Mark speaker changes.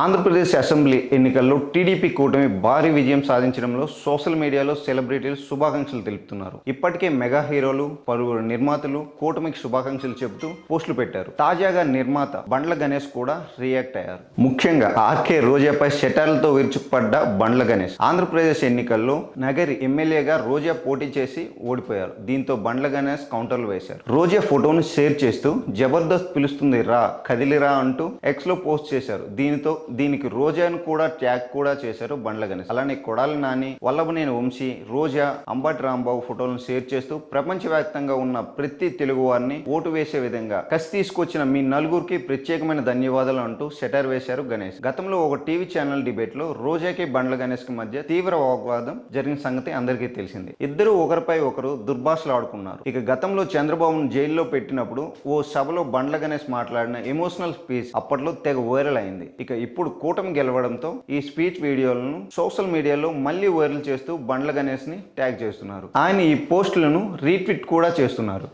Speaker 1: Andhra Pradesh assembly ఎన్నికల్లో టీడీపీ కూటమి భారీ విజయం సాధించడంలో సోషల్ మీడియాలో సెలబ్రిటీలు శుభాకాంక్షలు తెలుపుతున్నారు. ఇప్పటికే మెగా హీరోలు పలువురు నిర్మాతలు కూటమికి శుభాకాంక్షలు చెబుతూ పోస్టులు పెట్టారు. తాజాగా నిర్మాత బండ్ల గణేష్ కూడా రియాక్ట్ అయ్యారు. ముఖ్యంగా ఆర్కే రోజాపై షెటర్లతో విరుచుకుపడ్డ బండ్ల గణేష్ ఆంధ్రప్రదేశ్ ఎన్నికల్లో నగరి ఎమ్మెల్యేగా రోజా పోటీ చేసి ఓడిపోయారు. దీంతో బండ్ల గణేష్ కౌంటర్లు వేశారు. రోజా ఫోటోను షేర్ చేస్తూ జబర్దస్త్ పిలుస్తుంది రా కదిలిరా అంటూ ఎక్స్లో పోస్ట్ చేశారు. దీనితో దీనికి రోజాను కూడా ట్యాగ్ కూడా చేశారు బండ్ల గణేష్. అలానే కొడాలి నాని వల్లభనేని వంశీ రోజా అంబటి రాంబాబు ఫోటోలను షేర్ చేస్తూ ప్రపంచవ్యాప్తంగా ఉన్న ప్రతి తెలుగు వారిని ఓటు వేసే విధంగా కసి తీసుకొచ్చిన మీ నలుగురికి ప్రత్యేకమైన ధన్యవాదాలు అంటూ సెటర్ వేశారు గణేష్. గతంలో ఒక టీవీ ఛానల్ డిబేట్లో రోజాకి బండ్ల గణేష్కి మధ్య తీవ్ర వాగ్వాదం జరిగిన సంగతి అందరికీ తెలిసింది. ఇద్దరు ఒకరిపై ఒకరు దుర్భాషలు ఆడుకున్నారు ఇక గతంలో చంద్రబాబును జైల్లో పెట్టినప్పుడు ఓ సభలో బండ్ల గణేష్ మాట్లాడిన ఎమోషనల్ స్పీచ్ అప్పట్లో తెగ వైరల్ అయింది. ఇక ఇప్పుడు కూటమి గెలవడంతో ఈ స్పీచ్ వీడియోలను సోషల్ మీడియాలో మళ్ళీ వైరల్ చేస్తూ బండ్ల గణేష్ని ట్యాగ్ చేస్తున్నారు. ఆయన ఈ పోస్టులను రీట్వీట్ కూడా చేస్తున్నారు.